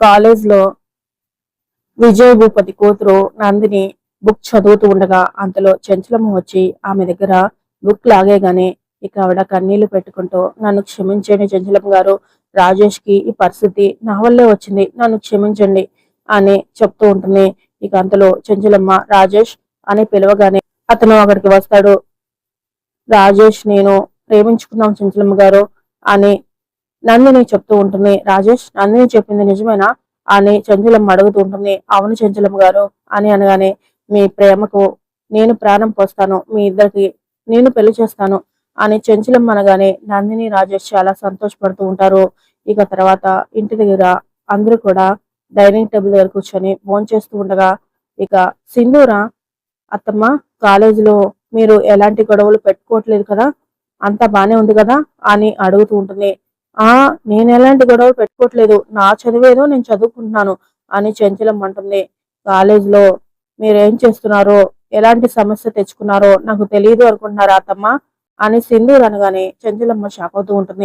కాలేజ్లో విజయ్ భూపతి కూతురు నందిని బుక్ చదువుతూ ఉండగా అంతలో చెంచలమ్మ వచ్చి ఆమె దగ్గర బుక్ లాగేగానే ఇక ఆవిడ కన్నీళ్ళు పెట్టుకుంటూ నన్ను క్షమించండి చెంచలమ్మ గారు రాజేష్కి ఈ పరిస్థితి నా వల్లే వచ్చింది నన్ను క్షమించండి అని చెప్తూ ఉంటుంది. ఇక అంతలో చెంచలమ్మ రాజేష్ అని పిలవగానే అతను అక్కడికి వస్తాడు. రాజేష్ నేను ప్రేమించుకున్నాం చెంచలమ్మ గారు అని నందిని చెప్తూ ఉంటుంది. రాజేష్ నందిని చెప్పింది నిజమేనా? అని చంచలమ్మ అడుగుతూ ఉంటుంది. అవును చంచలమ్మ గారు అని అనగానే మీ ప్రేమకు నేను ప్రాణం పోస్తాను. మీ ఇద్దరికి నేను పెళ్ళి చేస్తాను. అని చెంచలమ్మ అనగానే నందిని రాజేష్ చాలా సంతోషపడుతూ ఉంటారు. ఇక తర్వాత ఇంటి దగ్గర అందరూ కూడా డైనింగ్ టేబుల్ దగ్గర కూర్చొని భోంచేస్తూ ఉండగా ఇక సింధూర అత్తమ్మ కాలేజీలో మీరు ఎలాంటి గొడవలు పెట్టుకోవట్లేదు కదా? అంతా బానే ఉంది కదా? అని అడుగుతూ ఉంటుంది. ఆ నేను ఎలాంటి గొడవలు పెట్టుకోవట్లేదు నా చదివేదో నేను చదువుకుంటున్నాను అని చెంచలం అంటుంది. కాలేజీలో మీరేం చేస్తున్నారో ఎలాంటి సమస్య తెచ్చుకున్నారో నాకు తెలియదు అనుకుంటున్నారా అత్తమ్మ? అని సింధూర్ అనగానే చెంచలమ్మ షాక్ అవుతూ ఉంటుంది.